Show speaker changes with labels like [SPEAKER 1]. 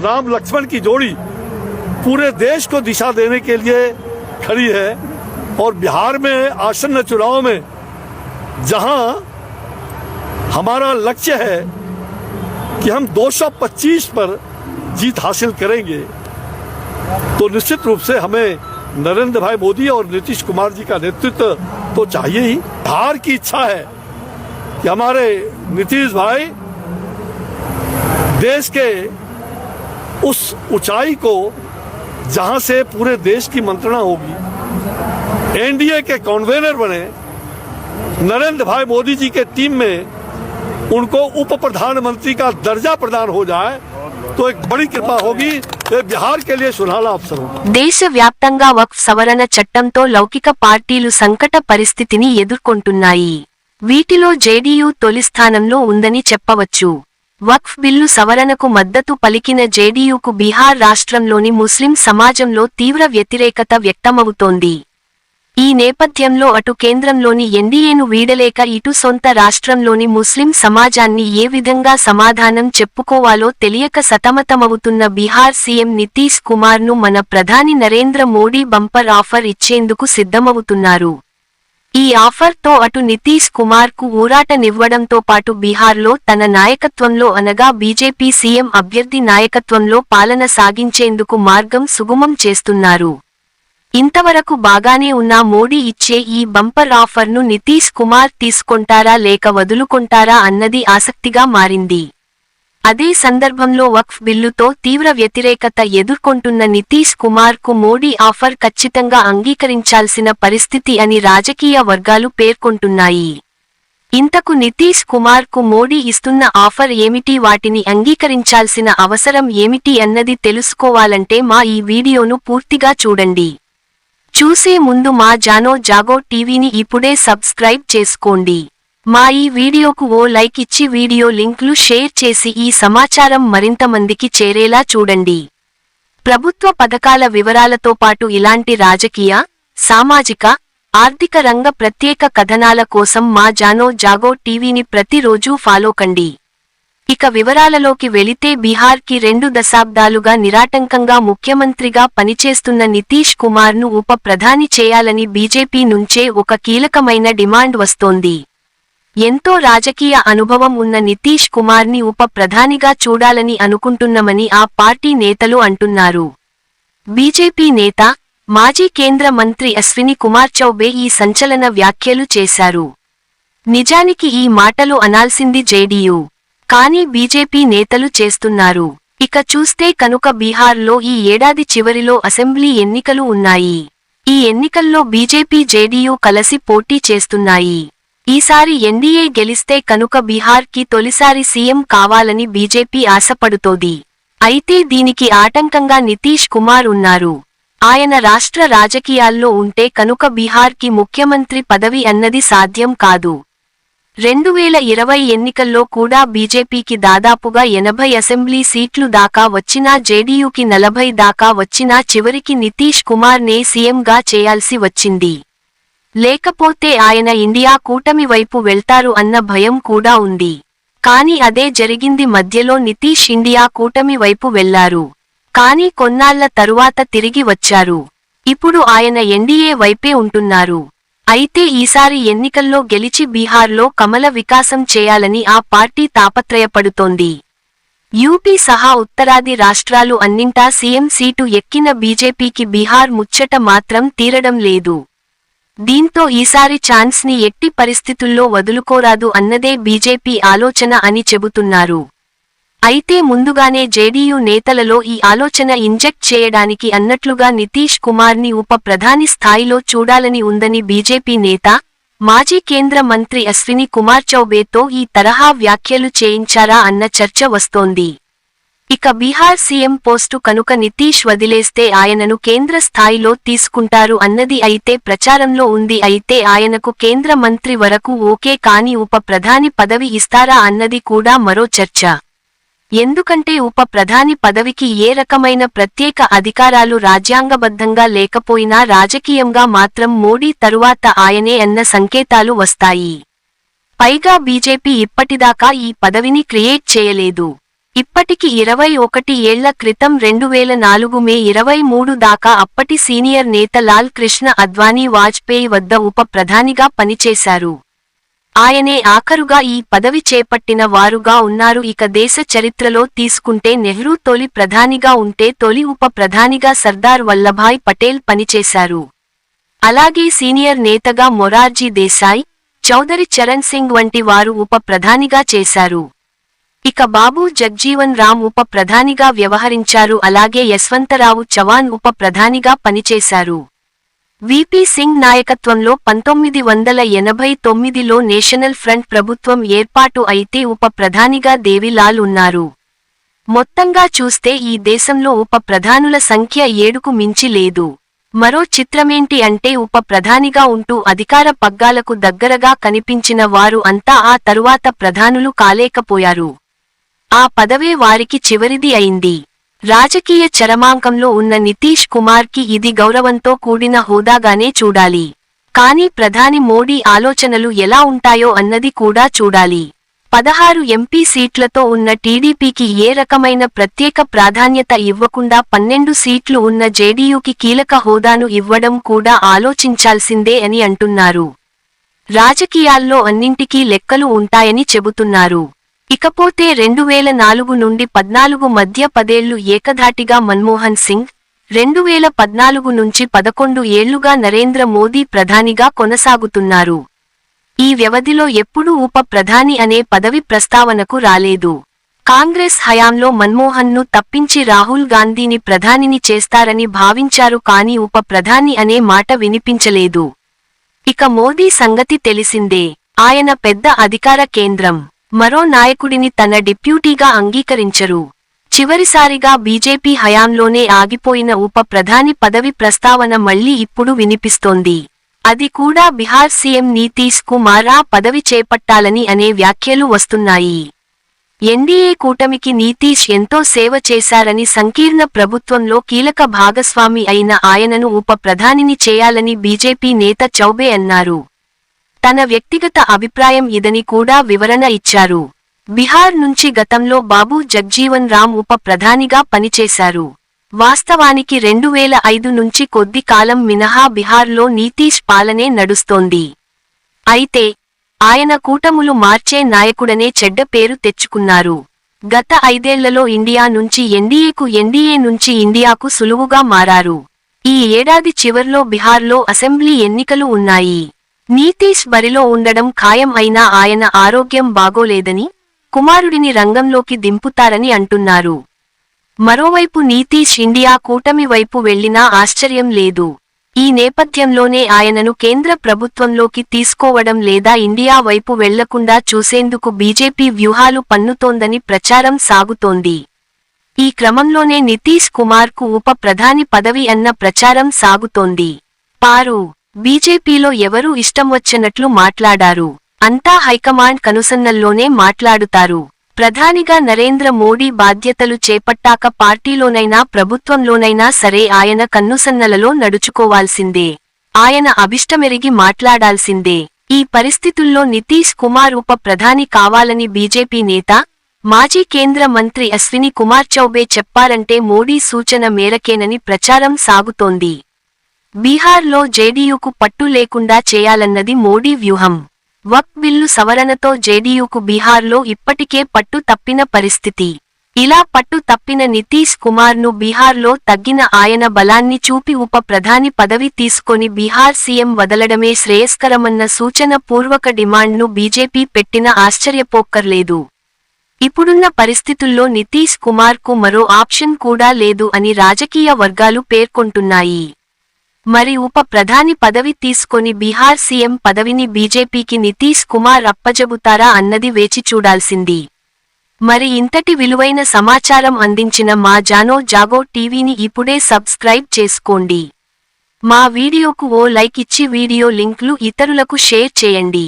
[SPEAKER 1] राम लक्ष्मण की जोड़ी पूरे देश को दिशा देने के लिए खड़ी है और बिहार में, आसन्न चुनाव में, जहाँ हमारा लक्ष्य है कि हम 225 पर जीत हासिल करेंगे। तो निश्चित रूप से हमें नरेंद्र भाई मोदी और नीतीश कुमार जी का नेतृत्व तो चाहिए ही। बिहार की इच्छा है कि हमारे नीतीश भाई देश के उस ऊंचाई को जहां से पूरे देश की मंत्रणा होगी एनडीए के कॉन्वेनर बने नरेंद्र भाई मोदी जी के टीम में उनको उप प्रधानमंत्री का दर्जा प्रदान हो जाए तो एक बड़ी कृपा होगी ये बिहार के लिए सुनहला अवसर होगा
[SPEAKER 2] దేశవ్యాప్తంగా వక్ఫ్ సవరణ చట్టంతో లౌకిక పార్టీలు సంకట పరిస్థితిని ఎదుర్కొంటున్నాయి వీటిలో జేడీయూ తొలి స్థానంలో ఉందని చెప్పవచ్చు వక్ఫ్ బిల్లు సవరణకు మద్దతు పలికిన జేడీయూకు బీహార్ రాష్ట్రంలోని ముస్లిం సమాజంలో తీవ్ర వ్యతిరేకత వ్యక్తమవుతోంది. ఈ నేపథ్యంలో అటు కేంద్రంలోని ఎన్డీఏను వీడలేక ఇటు సొంత రాష్ట్రంలోని ముస్లిం సమాజాన్ని ఏ విధంగా సమాధానం చెప్పుకోవాలో తెలియక సతమతమవుతున్న బీహార్ సీఎం నితీశ్ కుమార్ను మన ప్రధాని నరేంద్ర మోడీ బంపర్ ఆఫర్ ఇచ్చేందుకు సిద్ధమవుతున్నారు. ఈ ఆఫర్తో అటు నితీష్ కుమార్కు ఊరాటనివ్వడంతో పాటు బీహార్లో తన నాయకత్వంలో అనగా బీజేపీ సీఎం అభ్యర్థి నాయకత్వంలో పాలన సాగించేందుకు మార్గం సుగమం చేస్తున్నారు. ఇంతవరకు బాగానే ఉన్న మోడీ ఇచ్చే ఈ బంపర్ ఆఫర్ను నితీష్ కుమార్ తీసుకొంటారా లేక వదులుకొంటారా అన్నది ఆసక్తిగా మారింది. అదే సందర్భంలో వక్ఫ్ బిల్లుతో తీవ్ర వ్యతిరేకత ఎదుర్కొంటున్న నితీష్ కుమార్కు మోడీ ఆఫర్ ఖచ్చితంగా అంగీకరించాల్సిన పరిస్థితి అని రాజకీయ వర్గాలు పేర్కొంటున్నాయి. ఇంతకు నితీష్ కుమార్కు మోడీ ఇస్తున్న ఆఫర్ ఏమిటి? వాటిని అంగీకరించాల్సిన అవసరం ఏమిటి అన్నది తెలుసుకోవాలంటే మా ఈ వీడియోను పూర్తిగా చూడండి. చూసే ముందు మా జానో జాగో టీవీని ఇప్పుడే సబ్స్క్రైబ్ చేసుకోండి. మా ఈ వీడియోకు ఓ లైక్ ఇచ్చి వీడియో లింక్లు షేర్ చేసి ఈ సమాచారం మరింత మందికి చేరేలా చూడండి. ప్రభుత్వ పథకాల వివరాలతో పాటు ఇలాంటి రాజకీయ సామాజిక ఆర్థిక రంగ ప్రత్యేక కథనాల కోసం మా జానో జాగో టీవీని ప్రతిరోజూ ఫాలో కండి. ఇక వివరాలలోకి వెళితే బీహార్కి రెండు దశాబ్దాలుగా నిరాటంకంగా ముఖ్యమంత్రిగా పనిచేస్తున్న నితీష్ కుమార్ను ఉప ప్రధాని చేయాలని బీజేపీ నుంచే ఒక కీలకమైన డిమాండ్ వస్తోంది. ఎంతో రాజకీయ అనుభవం ఉన్న నితీష్ కుమార్ని ఉప ప్రధానిగా చూడాలని అనుకుంటున్నామని ఆ పార్టీ నేతలు అంటున్నారు. బీజేపీ నేత మాజీ కేంద్ర మంత్రి అశ్విని కుమార్ చౌబే ఈ సంచలన వ్యాఖ్యలు చేశారు. నిజానికి ఈ మాటలు అనాల్సింది జేడీయూ కానీ బీజేపీ నేతలు చేస్తున్నారు. ఇక చూస్తే కనుక బీహార్లో ఈ ఏడాది చివరిలో అసెంబ్లీ ఎన్నికలు ఉన్నాయి. ఈ ఎన్నికల్లో బీజేపీ జేడీయూ కలసి పోటీ చేస్తున్నాయి. ఈసారి ఎన్డీఏ గెలిస్తే కనుక బీహార్కి తొలిసారి సీఎం కావాలని బీజేపీ ఆశపడుతోంది. అయితే దీనికి ఆటంకంగా నితీష్ కుమార్ ఉన్నారు. ఆయన రాష్ట్ర రాజకీయాల్లో ఉంటే కనుక బీహార్కి ముఖ్యమంత్రి పదవి అన్నది సాధ్యం కాదు. రెండు వేల ఇరవై ఎన్నికల్లో కూడా బీజేపీకి దాదాపుగా ఎనభై అసెంబ్లీ సీట్లు దాకా వచ్చినా జేడీయూకి నలభై దాకా వచ్చినా చివరికి నితీష్ కుమార్నే సీఎంగా చేయాల్సి వచ్చింది. లేకపోతే ఆయన ఇండియా కూటమి వైపు వెళ్తారు అన్న భయం కూడా ఉంది. కాని అదే జరిగింది మధ్యలో నితీష్ ఇండియా కూటమి వైపు వెళ్ళారు. కాని కొన్నాళ్ళ తరువాత తిరిగి వచ్చారు. ఇప్పుడు ఆయన ఎన్డీఏ వైపే ఉంటున్నారు. అయితే ఈసారి ఎన్నికల్లో గెలిచి బీహార్లో కమల వికాసం చేయాలని ఆ పార్టీ తాపత్రయపడుతోంది. యూపీ సహా ఉత్తరాది రాష్ట్రాలు అన్నింటా సీఎం సీటు ఎక్కిన బీజేపీకి బీహార్ ముచ్చట మాత్రం తీరడం లేదు. దీంతో ఈసారి ఛాన్స్ని ఎట్టి పరిస్థితుల్లో వదులుకోరాదు అన్నదే బీజేపీ ఆలోచన అని చెబుతున్నారు. అయితే ముందుగానే జేడీయూ నేతలలో ఈ ఆలోచన ఇంజెక్ట్ చేయడానికి అన్నట్లుగా నితీష్ కుమార్ని ఉప ప్రధాని స్థాయిలో చూడాలని ఉందని బీజేపీ నేత మాజీ కేంద్ర మంత్రి అశ్విని కుమార్ చౌబేతో ఈ తరహా వ్యాఖ్యలు చేయించారా అన్న చర్చ వస్తోంది. ఇక బీహార్ సీఎం పోస్టు కనుక నితీష్ వదిలేస్తే ఆయనను కేంద్ర స్థాయిలో తీసుకుంటారు అన్నది అయితే ప్రచారంలో ఉంది. అయితే ఆయనకు కేంద్ర మంత్రి వరకు ఓకే కాని ఉప ప్రధాని పదవి ఇస్తారా అన్నది కూడా మరో చర్చ. ఎందుకంటే ఉప ప్రధాని పదవికి ఏ రకమైన ప్రత్యేక అధికారాలు రాజ్యాంగబద్ధంగా లేకపోయినా రాజకీయంగా మాత్రం మోడీ తరువాత ఆయనే అన్న సంకేతాలు వస్తాయి. పైగా బీజేపీ ఇప్పటిదాకా ఈ పదవిని క్రియేట్ చేయలేదు. ఇప్పటికి ఇరవై ఒకటి ఏళ్ళ క్రితం రెండు వేల నాలుగు మే ఇరవై మూడు దాకా అప్పటి సీనియర్ నేత లాల్ కృష్ణ అద్వానీ వాజ్పేయి వద్ద ఉప ప్రధానిగా పనిచేశారు. ఆయనే ఆఖరుగా ఈ పదవి చేపట్టిన వారుగా ఉన్నారు. ఇక దేశ చరిత్రలో తీసుకుంటే నెహ్రూ తొలి ప్రధానిగా ఉంటే తొలి ఉప ప్రధానిగా సర్దార్ వల్లభాయ్ పటేల్ పనిచేశారు. అలాగే సీనియర్ నేతగా మొరార్జీ దేశాయ్ చౌదరి చరణ్ సింగ్ వంటి వారు ఉప ప్రధానిగా చేశారు. ఇక బాబు జగ్జీవన్ రామ్ ఉప ప్రధానిగా వ్యవహరించారు. అలాగే యశ్వంతరావు చవాన్ ఉప ప్రధానిగా పనిచేశారు. విపి సింగ్ నాయకత్వంలో పంతొమ్మిది వందల ఎనభై తొమ్మిదిలో నేషనల్ ఫ్రంట్ ప్రభుత్వం ఏర్పాటు అయితే ఉప ప్రధానిగా దేవిలాల్ ఉన్నారు. మొత్తంగా చూస్తే ఈ దేశంలో ఉప ప్రధానుల సంఖ్య ఏడుకు మించి లేదు. మరో చిత్రమేంటి అంటే ఉప ప్రధానిగా ఉంటూ అధికార పగ్గాలకు దగ్గరగా కనిపించిన వారు అంతా ఆ తరువాత ప్రధానులు కాలేకపోయారు. ఆ పదవే వారికి చివరిది అయింది. రాజకీయ చరమాంకంలో ఉన్న నితీష్ కుమార్కి ఇది గౌరవంతో కూడిన హోదాగానే చూడాలి. కానీ ప్రధాని మోడీ ఆలోచనలు ఎలా ఉంటాయో అన్నది కూడా చూడాలి. పదహారు ఎంపీ సీట్లతో ఉన్న టీడీపీకి ఏ రకమైన ప్రత్యేక ప్రాధాన్యత ఇవ్వకుండా పన్నెండు సీట్లు ఉన్న జేడీయూకి కీలక హోదాను ఇవ్వడం కూడా ఆలోచించాల్సిందే అని అంటున్నారు. రాజకీయాల్లో అన్నింటికీ లెక్కలు ఉంటాయని చెబుతున్నారు. ఇకపోతే రెండు వేల నాలుగు నుండి పద్నాలుగు మధ్య పదేళ్ళు ఏకధాటిగా మన్మోహన్ సింగ్ రెండు వేల పద్నాలుగు నుంచి పదకొండు ఏళ్ళుగా నరేంద్ర మోదీ ప్రధానిగా కొనసాగుతున్నారు. ఈ వ్యవధిలో ఎప్పుడూ ఉప ప్రధాని అనే పదవి ప్రస్తావనకు రాలేదు. కాంగ్రెస్ హయాంలో మన్మోహన్ను తప్పించి రాహుల్ గాంధీని ప్రధానిని చేస్తారని భావించారు కాని ఉప ప్రధాని అనే మాట వినిపించలేదు. ఇక మోదీ సంగతి తెలిసిందే. ఆయన పెద్ద అధికార కేంద్రం. మరో నాయకుడిని తన డిప్యూటీగా అంగీకరించరు. చివరిసారిగా బీజేపీ హయాంలోనే ఆగిపోయిన ఉప ప్రధాని పదవి ప్రస్తావన మళ్ళీ ఇప్పుడు వినిపిస్తోంది. అది కూడా బిహార్ సీఎం నీతీష్ కుమార్ ఆ పదవి చేపట్టాలని అనే వ్యాఖ్యలు వస్తున్నాయి. ఎన్డీఏ కూటమికి నీతీష్ ఎంతో సేవ చేశారని సంకీర్ణ ప్రభుత్వంలో కీలక భాగస్వామి అయిన ఆయనను ఉప ప్రధానిని చేయాలని బీజేపీ నేత చౌబే అన్నారు. తన వ్యక్తిగత అభిప్రాయం ఇదని కూడా వివరణ ఇచ్చారు. బిహార్ నుంచి గతంలో బాబు జగ్జీవన్ రామ్ ఉప ప్రధానిగా పనిచేశారు. వాస్తవానికి రెండు వేల ఐదు నుంచి కొద్ది కాలం మినహా బిహార్లో నీతీష్ పాలనే నడుస్తోంది. అయితే ఆయన కూటములు మార్చే నాయకుడనే చెడ్డ పేరు తెచ్చుకున్నారు. గత ఐదేళ్ళలో ఇండియా నుంచి ఎన్డీఏకు ఎన్డీఏ నుంచి ఇండియాకు సులువుగా మారారు. ఈ ఏడాది చివర్లో బిహార్లో అసెంబ్లీ ఎన్నికలు ఉన్నాయి. నీతీష్ బరిలో ఉండడం ఖాయం అయినా ఆయన ఆరోగ్యం బాగోలేదని కుమారుడిని రంగంలోకి దింపుతారని అంటున్నారు. మరోవైపు నీతీష్ ఇండియా కూటమి వైపు వెళ్ళినా ఆశ్చర్యం లేదు. ఈ నేపథ్యంలోనే ఆయనను కేంద్ర ప్రభుత్వంలోకి తీసుకోవడం లేదా ఇండియా వైపు వెళ్ళకుండా చూసేందుకు బీజేపీ వ్యూహాలు పన్నుతోందని ప్రచారం సాగుతోంది. ఈ క్రమంలోనే నితీష్ కుమార్కు ఉప ప్రధాని పదవి అన్న ప్రచారం సాగుతోంది. పారు బీజేపీలో ఎవరూ ఇష్టం వచ్చినట్లు మాట్లాడారు. అంతా హైకమాండ్ కనుసన్నల్లోనే మాట్లాడుతారు. ప్రధానిగా నరేంద్ర మోడీ బాధ్యతలు చేపట్టాక పార్టీలోనైనా ప్రభుత్వంలోనైనా సరే ఆయన కన్నుసన్నలలో నడుచుకోవాల్సిందే. ఆయన అభిష్టమెరిగి మాట్లాడాల్సిందే. ఈ పరిస్థితుల్లో నితీష్ కుమార్ ఉప ప్రధాని కావాలని బీజేపీ నేత మాజీ కేంద్ర మంత్రి అశ్విని కుమార్ చౌబే చెప్పారంటే మోడీ సూచన మేరకేనని ప్రచారం సాగుతోంది. బీహార్లో జేడీయూకు పట్టు లేకుండా చేయాలన్నది మోడీ వ్యూహం. వక్ బిల్లు సవరణతో జేడీయూకు బీహార్లో ఇప్పటికే పట్టు తప్పిన పరిస్థితి. ఇలా పట్టు తప్పిన నితీష్ కుమార్ను బీహార్లో తగ్గిన ఆయన బలాన్ని చూపి ఉప ప్రధాని పదవి తీసుకొని బీహార్ సీఎం వదలడమే శ్రేయస్కరమన్న సూచన పూర్వక డిమాండ్ను బీజేపీ పెట్టిన ఆశ్చర్యపోక్కర్లేదు ఇప్పుడున్న పరిస్థితుల్లో నితీష్ కుమార్కు మరో ఆప్షన్ కూడా లేదు అని రాజకీయ వర్గాలు పేర్కొంటున్నాయి. మరి ఉప ప్రధాని పదవి తీసుకొని బీహార్ సీఎం పదవిని బీజేపీకి నితీష్ కుమార్ అప్పజెబుతారా అన్నది వేచి చూడాల్సింది. మరి ఇంతటి విలువైన సమాచారం అందించిన మా జానో జాగో టీవీని ఇప్పుడే సబ్స్క్రైబ్ చేసుకోండి. మా వీడియోకు ఓ లైక్ ఇచ్చి వీడియో లింక్లు ఇతరులకు షేర్ చేయండి.